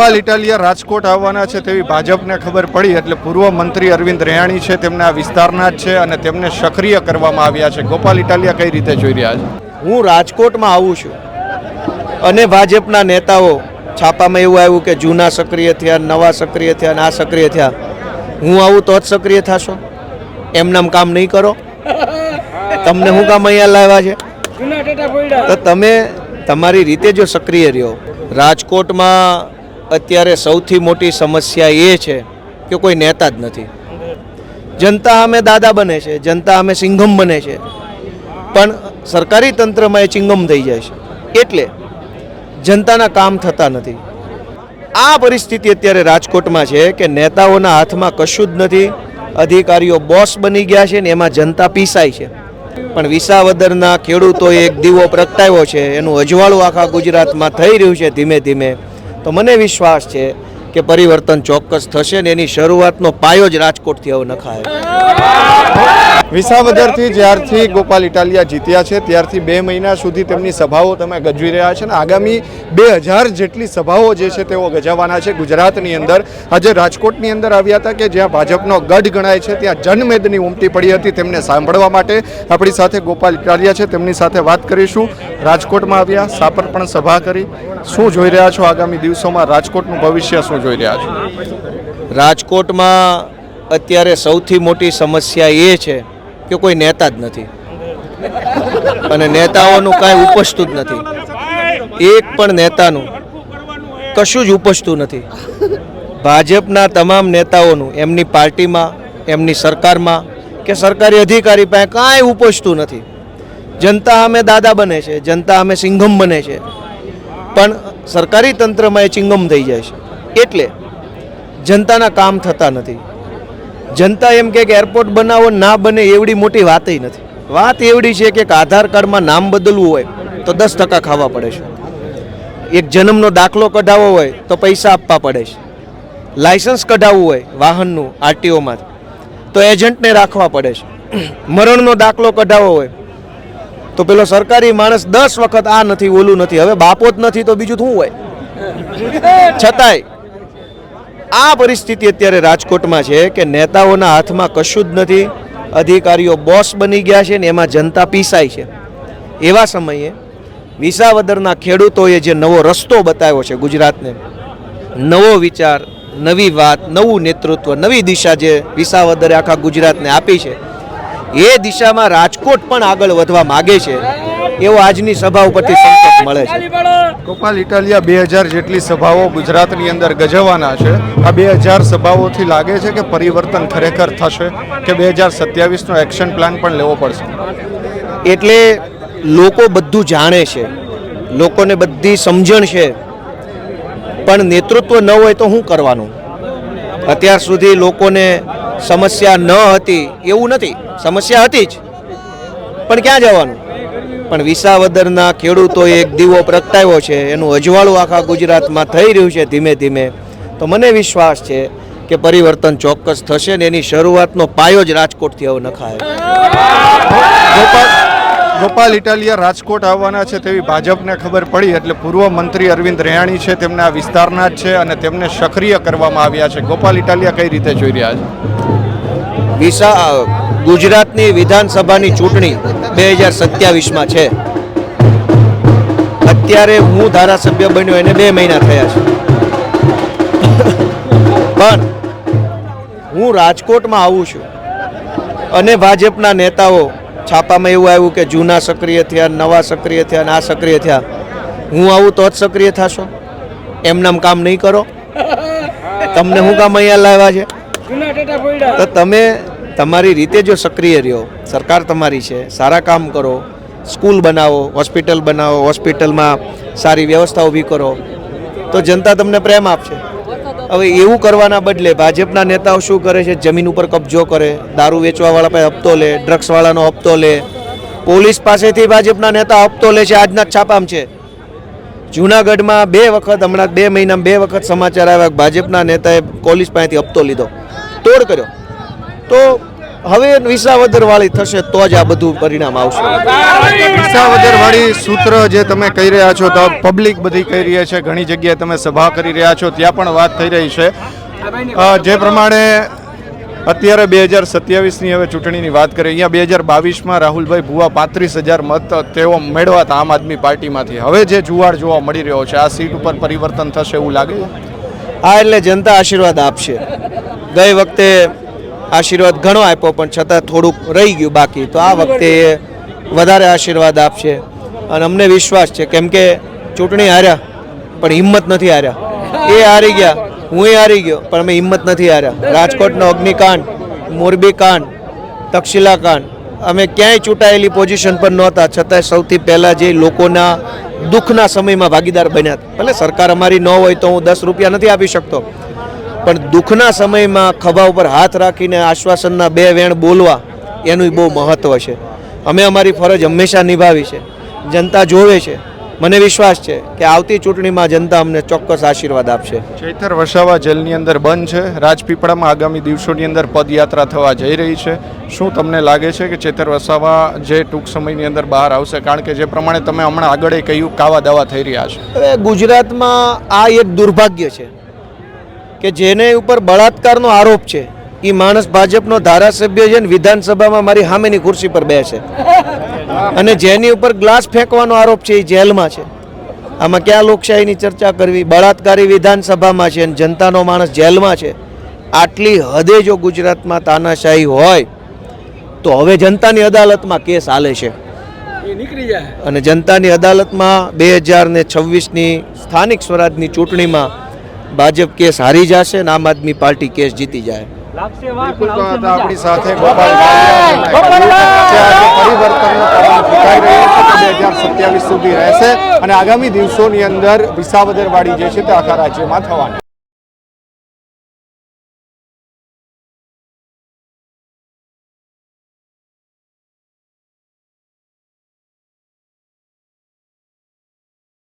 ગોપાલ ઇટાલિયા રાજકોટ આવવાના છે તેવી ભાજપને ખબર પડી એટલે પૂર્વ મંત્રી અરવિંદ રેહાણી છે, તેમને વિસ્તારના જ છે અને તેમને સક્રિય કરવામાં આવ્યા છે. ગોપાલ ઇટાલિયા કઈ રીતે જોઈ રહ્યા છે? હું રાજકોટમાં આવું છું અને ભાજપના નેતાઓ છાપામાં એવું આવ્યું કે જૂના સક્રિય થયા, નવા સક્રિય થયા અને આ સક્રિય થયા. હું આવું તો જ સક્રિય થશો. એમનામ કામ નહીં કરો. તમને હું કામ અહીંયા લાવ્યા છે? તો તમે તમારી રીતે જો સક્રિય રહ્યો. રાજકોટમાં અત્યારે સૌથી મોટી સમસ્યા એ છે કે કોઈ નેતા જ નથી. જનતા અમે દાદા બને છે, જનતા અમે સિંઘમ બને છે. પણ સરકારી તંત્રમાં એ ચિંગમ થઈ જાય છે. એટલે જનતાના કામ થતા નથી. આ પરિસ્થિતિ અત્યારે રાજકોટમાં છે કે નેતાઓના હાથમાં કશું જ નથી. અધિકારીઓ બોસ બની ગયા છે ને એમાં જનતા પીસાય છે. પણ વિસાવદરના ખેડૂતોએ એક દીવો પ્રગટાવ્યો છે. એનું અજવાળું આખા ગુજરાતમાં થઈ રહ્યું છે ધીમે ધીમે. તો મને વિશ્વાસ છે કે પરિવર્તન ચોક્કસ થશે ને એની શરૂઆતનો પાયો જ રાજકોટથી હવે નખાય. વિસાવદરથી જ્યારથી ગોપાલ ઇટાલિયા જીત્યા છે, ત્યારથી બે મહિના સુધી તેમની સભાઓ તમે ગજવી રહ્યા છે અને આગામી બે હજાર જેટલી સભાઓ જે છે તેઓ ગજાવવાના છે ગુજરાતની અંદર. આજે રાજકોટની અંદર આવ્યા હતા કે જ્યાં ભાજપનો ગઢ ગણાય છે, ત્યાં જનમેદની ઉમટી પડી હતી તેમને સાંભળવા માટે. આપણી સાથે ગોપાલ ઇટાલિયા છે, તેમની સાથે વાત કરીશું. રાજકોટમાં આવ્યા, સાપર પણ સભા કરી. શું જોઈ રહ્યા છો આગામી દિવસોમાં? રાજકોટનું ભવિષ્ય શું જોઈ રહ્યા છો? રાજકોટમાં અત્યારે સૌથી મોટી સમસ્યા એ છે કે કોઈ નેતા જ નથી. અને નેતાઓનું કાંઈ ઉપજતું જ નથી. એક પણ નેતાનું કશું જ ઉપજતું નથી. ભાજપના તમામ નેતાઓનું, એમની પાર્ટીમાં, એમની સરકારમાં, કે સરકારી અધિકારી પાસે કાંઈ ઉપજતું નથી. જનતા અમે દાદા બને છે, જનતા અમે સિંઘમ બને છે. પણ સરકારી તંત્રમાં એ ચિંગમ થઈ જાય છે. એટલે જનતાના કામ થતા નથી. જનતા એમ કે એરપોર્ટ બનાવો, ના બને એવડી મોટી વાતય નથી. વાત એવડી છે કે આધાર કાર્ડમાં નામ બદલવું હોય તો દસ ટકા ખાવા પડે છે. એક જન્મનો દાખલો કઢાવવો હોય તો પૈસા આપવા પડે છે. લાયસન્સ કઢાવવું હોય વાહનનું આરટીઓમાં તો એજન્ટને રાખવા પડે છે. મરણનો દાખલો કઢાવવો હોય તો પેલો સરકારી માણસ દસ વખત આ નથી, ઓલું નથી, હવે બાપો જ નથી તો બીજું શું હોય? છતાંય આ પરિસ્થિતિ અત્યારે રાજકોટમાં છે કે નેતાઓના હાથમાં કશું જ નથી, અધિકારીઓ બોસ બની ગયા છે ને એમાં જનતા પીસાય છે. એવા સમયે વિસાવદરના ખેડૂતોએ જે નવો રસ્તો બતાવ્યો છે ગુજરાતને, નવો વિચાર, નવી વાત, નવું નેતૃત્વ, નવી દિશા જે વિસાવદરે આખા ગુજરાતને આપી છે, એ દિશામાં રાજકોટ પણ આગળ વધવા માગે છે. એવો આજની સભા ઉપરથી સંકેત મળે છે. ગોપાલ ઇટાલિયા બે હજાર જેટલી સભાઓ ગુજરાતની અંદર ગજવાના છે. આ બે હજાર સભાઓથી લાગે છે કે પરિવર્તન ખરેખર થશે કે બે હજાર સત્યાવીસનો એક્શન પ્લાન પણ લેવો પડશે? એટલે લોકો બધું જાણે છે લોકોને બધી સમજણ છે પણ નેતૃત્વ ન હોય તો શું કરવાનું? અત્યાર સુધી લોકોને સમસ્યા ન હતી એવું નથી. સમસ્યા હતી જ. પણ ક્યાં જવાનું? પણ વિસાવદરના ખેડૂતોએ એક દીવો પ્રગટાવ્યો છે. એનું અજવાળું આખા ગુજરાતમાં થઈ રહ્યું છે ધીમે ધીમે. તો મને વિશ્વાસ છે કે પરિવર્તન ચોક્કસ થશે ને એની શરૂઆતનો પાયો જ રાજકોટથી હવે નખાય. ગોપાલ ગોપાલ ઇટાલિયા રાજકોટ આવવાના છે તેવી ભાજપને ખબર પડી એટલે પૂર્વ મંત્રી અરવિંદ રેહાણી છે તેમને આ વિસ્તારના જ છે અને તેમને સક્રિય કરવામાં આવ્યા છે. ગોપાલ ઇટાલિયા કઈ રીતે જોઈ રહ્યા છે? વિસા ગુજરાતની વિધાનસભાની ચૂંટણી બે હજાર સત્યાવીસમાં છે. અત્યારે હું ધારાસભ્ય બન્યો એને બે મહિના થયા છે. પણ હું રાજકોટમાં આવું છું અને ભાજપના નેતાઓ છાપામાં એવું આવ્યું કે જૂના સક્રિય થયા નવા સક્રિય થયા અને આ સક્રિય થયા. હું આવું તો જ સક્રિય થશો. એમનામ કામ નહીં કરો. તમને હું કામ અહીંયા લાવ્યા છે? તો તમે તમારી રીતે જો સક્રિય રહ્યો, સરકાર તમારી છે, સારા કામ કરો, સ્કૂલ બનાવો, હોસ્પિટલ બનાવો, હોસ્પિટલમાં સારી વ્યવસ્થા ઊભી કરો, તો જનતા તમને પ્રેમ આપશે. હવે એવું કરવાના બદલે ભાજપના નેતાઓ શું કરે છે? જમીન ઉપર કબજો કરે, દારૂ વેચવાવાળા પાસે હપ્તો લે, ડ્રગ્સવાળાનો હપ્તો લે. પોલીસ પાસેથી ભાજપના નેતા હપ્તો લે છે, આજના છાપામ છે. જૂનાગઢમાં બે વખત, હમણાં બે મહિનામાં બે વખત સમાચાર આવ્યા ભાજપના નેતાએ પોલીસ પાસેથી હપ્તો લીધો. તોડ કર્યો. તો હવે વિસાવદર વાળી થશે તો જ આ બધું પરિણામ આવશે. વિસાવદરવાળી સૂત્ર જે તમે કહી રહ્યા છો તો પબ્લિક બધી કહી રહી છે ઘણી જગ્યાએ તમે સભા કરી રહ્યા છો ત્યાં પણ વાત થઈ રહી છે. જે પ્રમાણે અત્યારે બે હજાર સત્યાવીસની હવે ચૂંટણીની વાત કરીએ અહીંયા બે હજાર બાવીસમાં રાહુલભાઈ ભુવા પાંત્રીસ હજાર મત તેઓ મેળવા હતા આમ આદમી પાર્ટીમાંથી. હવે જે જુવાળ જોવા મળી રહ્યો છે આ સીટ ઉપર પરિવર્તન થશે એવું લાગે હા આ એટલે જનતા આશીર્વાદ આપશે. ગઈ વખતે આશીર્વાદ ઘણો આપ્યો, પણ છતાં થોડુંક રહી ગયું બાકી. તો આ વખતે વધારે આશીર્વાદ આપશે અને અમને વિશ્વાસ છે. કેમ કે ચૂંટણી હાર્યા, પણ હિંમત નથી હાર્યા. એ હારી ગયા હું હારી ગયો, પણ અમે હિંમત નથી હાર્યા. રાજકોટનો અગ્નિકાંડ, મોરબી કાંડ, તક્ષશિલા કાંડ. અમે ક્યાંય ચૂંટાયેલી પોઝિશન પર નહોતા, છતાંય સૌથી પહેલાં જે લોકોના દુઃખના સમયમાં ભાગીદાર બન્યા ભલે સરકાર અમારી ન હોય તો હું દસ રૂપિયા નથી આપી શકતો પણ દુઃખના સમયમાં ખભા ઉપર હાથ રાખીને આશ્વાસનના બે વેણ બોલવા એનું બહુ મહત્ત્વ છે. અમે અમારી ફરજ હંમેશા નિભાવી છે. જનતા જોવે છે. મને વિશ્વાસ છે કે આવતી ચૂંટણીમાં જનતા અમને ચોક્કસ આશીર્વાદ આપશે. ચૈતર વસાવા જેલની અંદર બંધ છે. રાજપીપળામાં આગામી દિવસોની અંદર પદયાત્રા થવા જઈ રહી છે. શું તમને લાગે છે કે ચેતર વસાવા જે ટૂંક સમયની અંદર બહાર આવશે? કારણ કે જે પ્રમાણે તમે હમણાં આગળ કહ્યું કાવા દાવા થઈ રહ્યા છે. ગુજરાતમાં આ એક દુર્ભાગ્ય છે. કે જેને ઉપર બળાત્કારનો આરોપ છે. એ માણસ ભાજપનો ધારાસભ્ય છે ને વિધાનસભામાં મારી સામેની ખુરશી પર બેસે. અને જેની ઉપર ગ્લાસ ફેંકવાનો આરોપ છે એ જેલમાં છે. આમાં ક્યાં લોકશાહીની ચર્ચા કરવી? બળાત્કારી વિધાનસભામાં છે અને જનતાનો માણસ જેલમાં છે. આટલી હદે જો ગુજરાતમાં તાનાશાહી હોય તો હવે જનતાની અદાલતમાં કેસ હાલે છે. અને જનતાની અદાલતમાં બે હજાર ને છવ્વીસની સ્થાનિક સ્વરાજની ચૂંટણીમાં ભાજપ કેસ હારી જશે અને આમ આદમી પાર્ટી કેસ જીતી જાય. આપણી સાથે પરિવર્તન સુધી રહેશે અને આગામી દિવસોની અંદર વિસાવદરવાડી જે છે તે આખા રાજ્યમાં થવાની